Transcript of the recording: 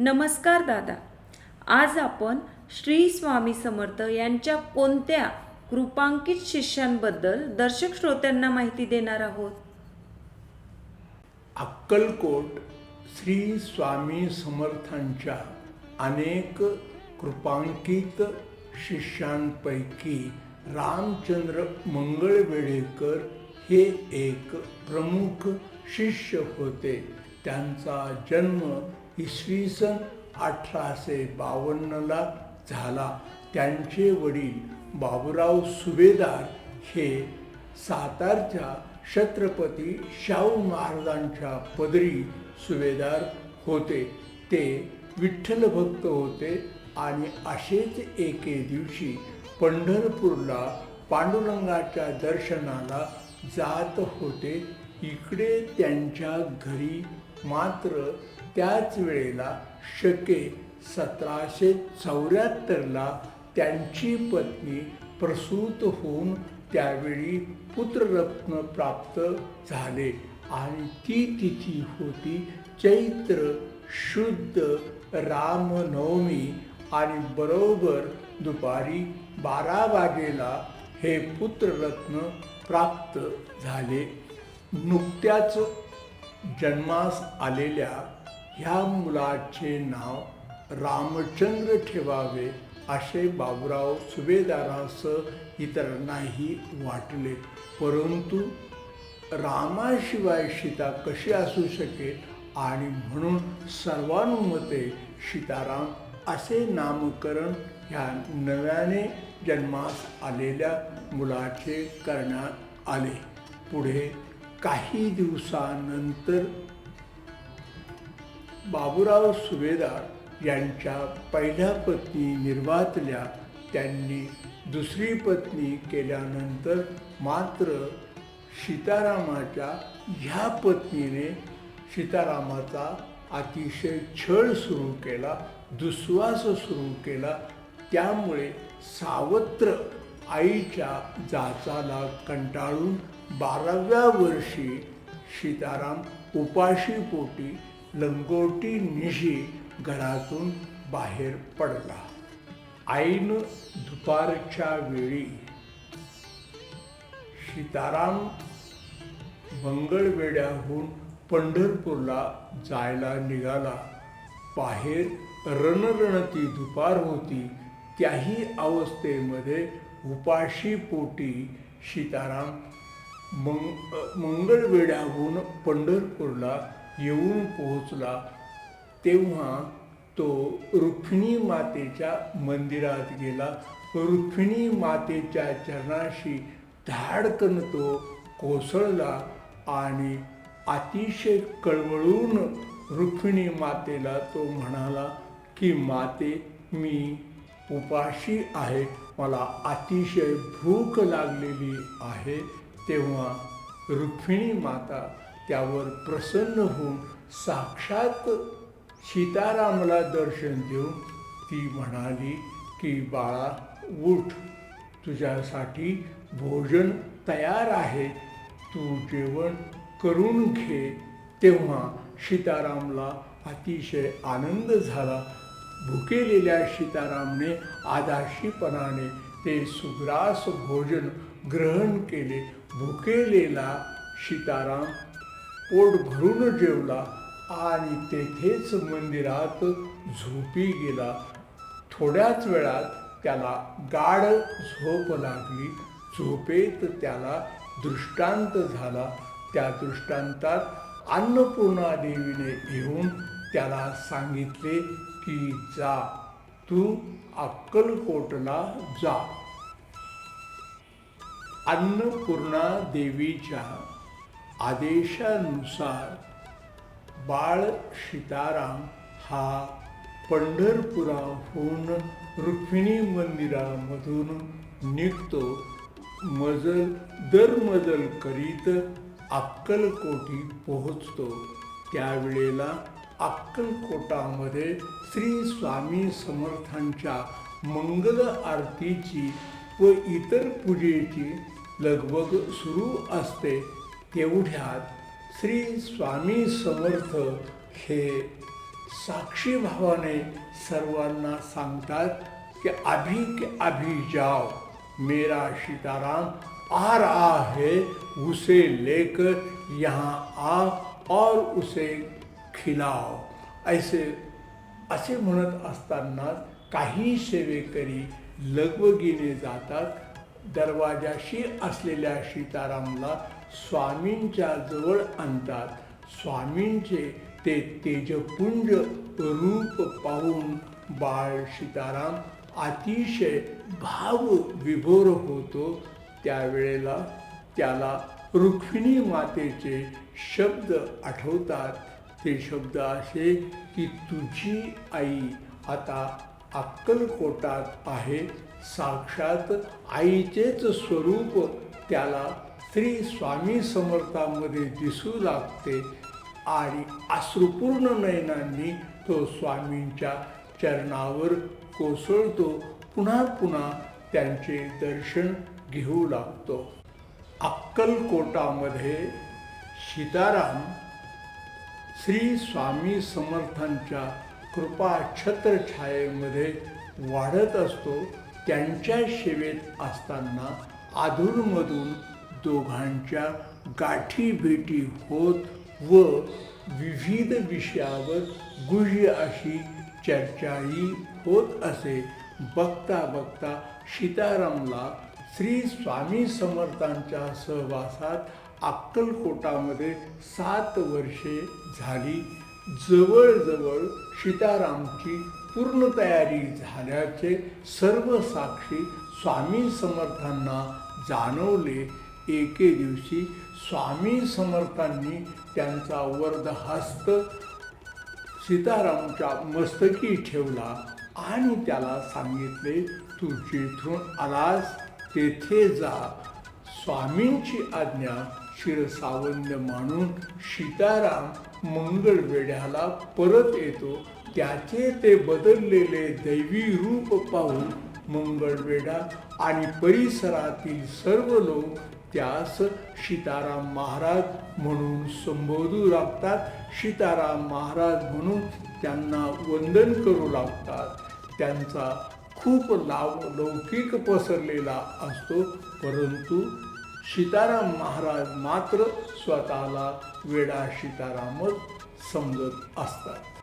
नमस्कार दादा. आज आपण श्री स्वामी समर्थ यांच्या कोणत्या कृपांकित शिष्यांबद्दल दर्शक श्रोत्यांना माहिती देणार आहोत? अक्कलकोट श्री स्वामी समर्थांच्या अनेक कृपांकित शिष्यांपैकी रामचंद्र मंगळवेळेकर हे एक प्रमुख शिष्य होते. त्यांचा जन्म इसवी सन अठराशे बावन्नला झाला. त्यांचे वडील बाबूराव सुभेदार हे सातारच्या छत्रपती शाहू महाराजांच्या पदरी सुभेदार होते. ते विठ्ठल भक्त होते आणि असेच एके दिवशी पंढरपूरला पांडुरंगाच्या दर्शनाला जात होते. इकडे त्यांच्या घरी मात्र त्याच वेळेला शके सतराशे चौऱ्याहत्तरला त्यांची पत्नी प्रसूत होऊन त्यावेळी पुत्ररत्न प्राप्त झाले आणि ती तिथी होती चैत्र शुद्ध रामनवमी आणि बरोबर दुपारी बारा वाजेला हे पुत्ररत्न प्राप्त झाले. नुकत्याच जन्मास आलेल्या ह्या मुलाचे नाव रामचंद्र ठेवावे असे बाबुराव सुभेदारास इतरांनाही वाटले. परंतु रामाशिवाय सीता कशी असू शकेल आणि म्हणून सर्वानुमते सीताराम असे नामकरण ह्या नव्याने जन्मास आलेल्या मुलाचे करण्यात आले. पुढे काही दिवसानंतर बाबूराव सुभेदार यांच्या पहिल्या पत्नी निर्वातल्या त्यांनी दुसरी पत्नी केल्यानंतर मात्र सीतारामाच्या ह्या पत्नीने सीतारामाचा अतिशय छळ सुरू केला दुस्वास सुरू केला. त्यामुळे सावत्र आईच्या जाचाला कंटाळून बाराव्या वर्षी सीताराम उपाशी पोटी लंगोटी निशी घरातून बाहेर पडला. आईनं दुपारच्या वेळी सीताराम मंगळवेड्याहून पंढरपूरला जायला निघाला. बाहेर रणरणती दुपार होती त्याही अवस्थेमध्ये उपाशी पोटी सीताराम मंग मंगळवेड्याहून पंढरपूरला येऊन पोहोचला तेव्हा तो रुक्मिणी मातेच्या मंदिरात गेला. रुक्मिणी मातेच्या चरणाशी धाडकन तो कोसळला आणि अतिशय कळवळून रुक्मिणी मातेला तो म्हणाला की माते मी उपाशी आहे. मला अतिशय भूक लागलेली आहे तेव्हा रुक्मिणी माता त्यावर प्रसन्न होऊन साक्षात सीतारामला दर्शन देऊन ती म्हणाली की बाळा उठ. तुझ्यासाठी भोजन तयार आहे. तू जेवण करून घे. तेव्हा सीतारामला अतिशय आनंद झाला. भुकेलेल्या सीतारामने आदाशीपणाने ते सुग्रास भोजन ग्रहण केले. भुकेलेला सीताराम पोट भरून जेवला आणि तेथेच मंदिरात झोपी गेला. थोड्याच वेळात त्याला गाढ झोप लागली. झोपेत त्याला दृष्टांत झाला. त्या दृष्टांतात अन्नपूर्णा देवीने येऊन त्याला सांगितले की जा तू अक्कलकोटला जा. अन्नपूर्णा देवीच्या आदेशानुसार बाळ सीताराम हा पंढरपुराहून रुक्मिणी मंदिरामधून निघतो. मजल दरमजल करीत अक्कलकोटी पोहोचतो. त्यावेळेला अक्कलकोटामध्ये श्री स्वामी समर्थांच्या मंगल आरतीची व इतर पूजेची लगबग सुरू असते तेवढ्यात श्री स्वामी समर्थ हे साक्षी भावाने सर्वांना सांगतात की अभी के अभी जाओ मेरा सीताराम आ रहा है उसे लेकर यहाँ आ और उसे खिलाव. ऐसे असे म्हणत असताना काही सेवेकरी लगबगीने जातात. दरवाजाशी असलेल्या सीतारामला स्वामींच्या जवळ आणतात. स्वामींचे ते तेजपुंज रूप पाहून बाळ सीताराम अतिशय भाव विभोर होतो. त्यावेळेला त्याला रुक्मिणी मातेचे शब्द आठवतात. ते शब्द असे की तुझी आई आता अक्कलकोटात आहे. साक्षात आईचेच स्वरूप त्याला श्री स्वामी समर्थामध्ये दिसू लागते आणि अश्रुपूर्ण नयनांनी तो स्वामींच्या चरणावर कोसळतो. पुन्हा पुन्हा त्यांचे दर्शन घेऊ लागतो. अक्कलकोटामध्ये सीताराम श्री स्वामी समर्थांच्या कृपा छत्रछायेमध्ये वाढत असतो त्यांच्या सेवेत असताना अधूनमधून दोघांच्या गाठी भेटी होत व विविध विषयावर गुह्य अशी चर्चाही होत असे. बघता बघता सीतारामला श्री स्वामी समर्थांच्या सहवासात अक्कलकोटामध्ये सात वर्षे झाली. जवळजवळ सीतारामची पूर्ण तयारी झाल्याचे सर्व साक्षी स्वामी समर्थांना जाणवले. एके दिवशी स्वामी समर्थांनी त्यांचा वर्धहस्त सीतारामच्या मस्तकी ठेवला आणि त्याला सांगितले तू जिथून आलास तेथे जा. स्वामींची आज्ञा क्षीरसावंत मानून सीताराम मंगळवेढ्याला परत येतो. त्याचे ते बदललेले दैवी रूप पाहून मंगळवेढा आणि परिसरातील सर्व लोक त्यास सीताराम महाराज म्हणून संबोधू लागतात. सीताराम महाराज म्हणून त्यांना वंदन करू लागतात. त्यांचा खूप लाव लौकिक पसरलेला असतो परंतु सीताराम महाराज मात्र स्वतःला वेडा सीतारामच समजत असतात.